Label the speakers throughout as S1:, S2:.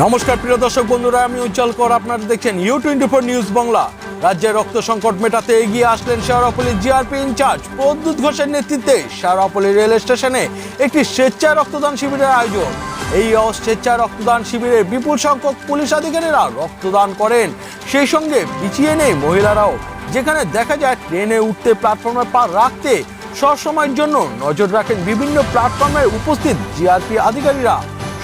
S1: নমস্কার, প্রিয় দর্শক বন্ধুরা, আমি উজ্জ্বল কর। আপনারা দেখছেন U twenty four news Bangla রাজ্যের রক্ত সংকট মেটাতে এগিয়ে আসলেন শেওড়াপল্লী জিআরপি ইনচার্জ প্রদ্যুৎ ঘোষের নেতৃত্বে শেওড়াপল্লী রেল স্টেশনে একটি স্বেচ্ছায় রক্তদান শিবিরের আয়োজন। এই স্বেচ্ছায় রক্তদান শিবিরে বিপুল সংখ্যক পুলিশ আধিকারিকরা রক্তদান করেন। সেই সঙ্গে পিছিয়ে নেই মহিলারাও, যেখানে দেখা যায় ট্রেনে উঠতে প্ল্যাটফর্মে পা রাখতে সবসময়ের জন্য নজর রাখেন বিভিন্ন প্ল্যাটফর্মে উপস্থিত জিআরপি আধিকারিকরা।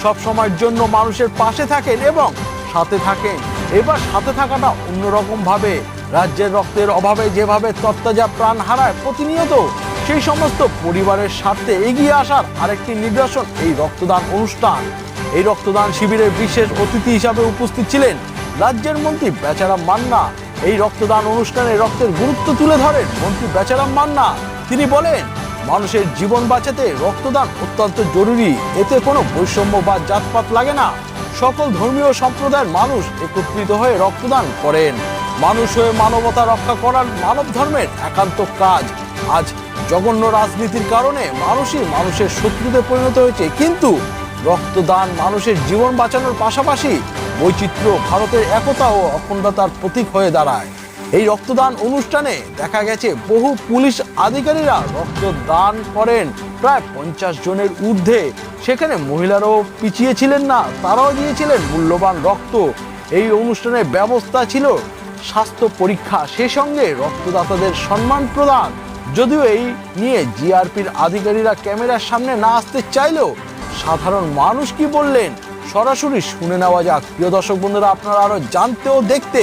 S1: সব সময়ের জন্য মানুষের পাশে থাকেন এবং সাথে থাকেন। এবার সাথে থাকাটা অন্যরকম ভাবে রাজ্যের রক্তের অভাবে যেভাবে তত্ত্বাজা প্রাণ হারায় প্রতিনিয়ত, সেই সমস্ত পরিবারের স্বার্থে এগিয়ে আসার আরেকটি নিদর্শন এই রক্তদান অনুষ্ঠান। এই রক্তদান শিবিরের বিশেষ অতিথি হিসাবে উপস্থিত ছিলেন রাজ্যের মন্ত্রী বেচারাম মান্না। এই রক্তদান অনুষ্ঠানে রক্তের গুরুত্ব তুলে ধরেন মন্ত্রী বেচারাম মান্না। তিনি বলেন মানুষের জীবন বাঁচাতে রক্তদান অত্যন্ত জরুরি। এতে কোনো বৈষম্য বা জাতপাত লাগে না। সকল ধর্মীয় সম্প্রদায়ের মানুষ একত্রিত হয়ে রক্তদান করেন। মানুষ হয়ে মানবতা রক্ষা করার মানব ধর্মের একান্ত কাজ। আজ জঘন্য রাজনীতির কারণে মানুষই মানুষের শত্রুতে পরিণত হয়েছে। কিন্তু রক্তদান মানুষের জীবন বাঁচানোর পাশাপাশি বৈচিত্র্য ভারতের একতা ও অখণ্ডতার প্রতীক হয়ে দাঁড়ায়। এই রক্তদান অনুষ্ঠানে দেখা গেছে বহু পুলিশ আধিকারিকরা রক্তদান করেন। প্রায় পঞ্চাশ জনের ঊর্ধ্বে। সেখানে মহিলারাও পিছিয়েছিলেন না, তারাও দিয়েছিলেন মূল্যবান রক্ত। এই অনুষ্ঠানের ব্যবস্থা ছিল স্বাস্থ্য পরীক্ষা, সে সঙ্গে রক্তদাতাদের সম্মান প্রদান। যদিও এই নিয়ে জিআরপির আধিকারিকরা ক্যামেরার সামনে না আসতে চাইলেও সাধারণ মানুষ কি বললেন, সরাসরি শুনে নেওয়া যাক। প্রিয় দর্শক বন্ধুরা, আপনারা আরও জানতে ও দেখতে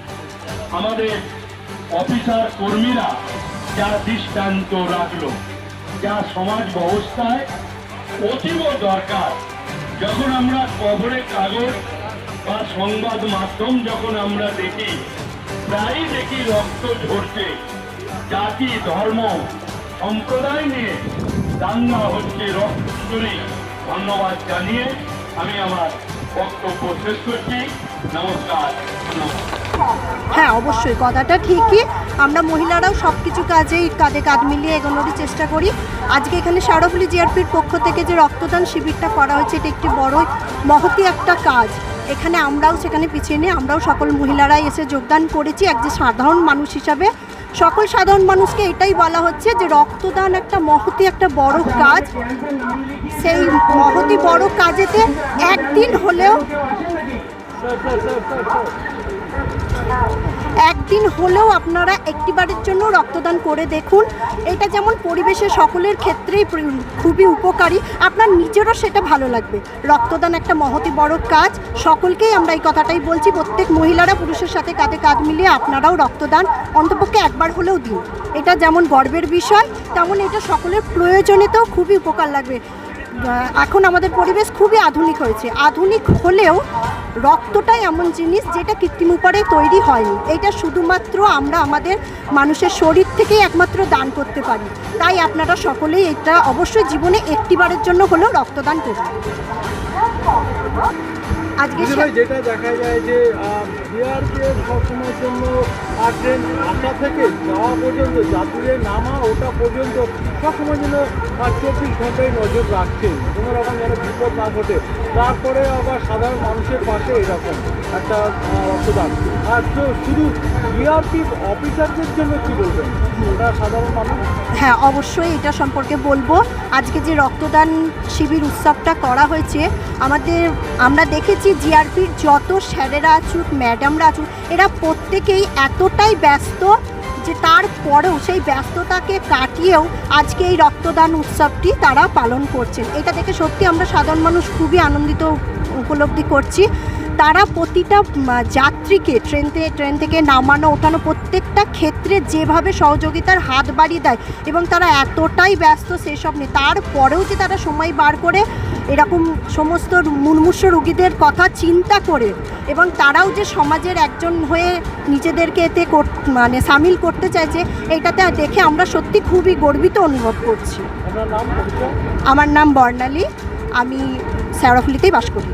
S2: আমাদের অফিসার কর্মীরা যা দৃষ্টান্ত রাখল, যা সমাজ ব্যবস্থায় অতীব দরকার। যখন আমরা খবরে কাগজ বা সংবাদ মাধ্যম যখন আমরা দেখি, প্রায়ই দেখি রক্ত ঝরছে, জাতি, ধর্ম, সম্প্রদায় নিয়ে দাঙ্গা হচ্ছে রক্ত ধন্যবাদ জানিয়ে আমি আমার বক্তব্য শেষ করছি। নমস্কার নমস্কার
S3: হ্যাঁ অবশ্যই, কথাটা ঠিকই। আমরা মহিলারাও সব কিছু কাজেই কাঁধে কাঁধ মিলিয়ে এগোনোরই চেষ্টা করি। আজকে এখানে সারফুলি জিআরপির পক্ষ থেকে যে রক্তদান শিবিরটা করা হয়েছে, এটা একটি বড়, মহতি একটা কাজ। এখানে আমরাও সেখানে পিছিয়ে নিয়ে আমরাও সকল মহিলারাই এসে যোগদান করেছি, এক যে সাধারণ মানুষ হিসাবে। সকল সাধারণ মানুষকে এটাই বলা হচ্ছে যে রক্তদান একটা মহতি একটা বড় কাজ। সেই মহতি বড় কাজেতে একদিন হলেও একদিন হলেও আপনারা একটিবারের জন্য রক্তদান করে দেখুন। এটা যেমন পরিবেশের সকলের ক্ষেত্রেই খুবই উপকারী। আপনার নিজেরও সেটা ভালো লাগবে। রক্তদান একটা মহতি বড় কাজ। সকলকেই আমরা এই কথাটাই বলছি, প্রত্যেক মহিলারা পুরুষের সাথে কাঁধে কাঁধ মিলিয়ে আপনারাও রক্তদান, অন্তপক্ষে একবার হলেও দিন। এটা যেমন গর্বের বিষয়, তেমন এটা সকলের প্রয়োজনেতেও খুবই উপকার লাগবে। এখন আমাদের পরিবেশ খুবই আধুনিক হয়েছে। আধুনিক হলেও রক্তটাই এমন জিনিস যেটা কৃত্রিম উপারে তৈরি হয়নি। এটা শুধুমাত্র আমরা আমাদের মানুষের শরীর থেকেই একমাত্র দান করতে পারি। তাই আপনারা সকলেই এটা অবশ্যই জীবনে একটিবারের জন্য হলেও রক্তদান করুন। আজকে
S4: যেটা দেখা যায় যে জন্য আর ট্রেন আসা থেকে যাওয়া পর্যন্ত, যাত্রীদের নামা ওটা পর্যন্ত সবসময় যেন আর চব্বিশ ঘন্টায় নজর রাখছেন। কোনো রকম যেন বিপদ না ঘটে। তারপরে আবার সাধারণ মানুষের পাশে এরকম একটা রক্তদান। আর তো শুধু বিআরপি অফিসারদের জন্য কি বলবেন? ওটা সাধারণ মানুষ?
S3: হ্যাঁ অবশ্যই এটা সম্পর্কে বলব। আজকে যে রক্তদান শিবির উৎসবটা করা হয়েছে, আমাদের, আমরা দেখেছি জিআরপির যত স্যারেরা আছুক, ম্যাডামরা আছুক, এরা প্রত্যেকেই এতটাই ব্যস্ত যে তারপরেও, সেই ব্যস্ততাকে কাটিয়েও আজকে এই রক্তদান উৎসবটি তারা পালন করছেন। এটা দেখে সত্যি আমরা সাধারণ মানুষ খুবই আনন্দিত উপলব্ধি করছি। তারা প্রতিটা যাত্রীকে ট্রেন থেকে ট্রেন থেকে নামানো, ওঠানো প্রত্যেকটা ক্ষেত্রে যেভাবে সহযোগিতার হাত বাড়িয়ে দেয় এবং তারা এতটাই ব্যস্ত সেসব নিয়ে, তারপরেও যে তারা সময় বার করে এরকম সমস্ত মুমূর্ষ রোগীদের কথা চিন্তা করে এবং তারাও যে সমাজের একজন হয়ে নিজেদেরকে এতে কর- মানে সামিল করতে চাইছে এটাতে দেখে আমরা সত্যি খুবই গর্বিত অনুভব করছি। আমার নাম বর্ণালী আমি স্যারফলিতেই বাস করি।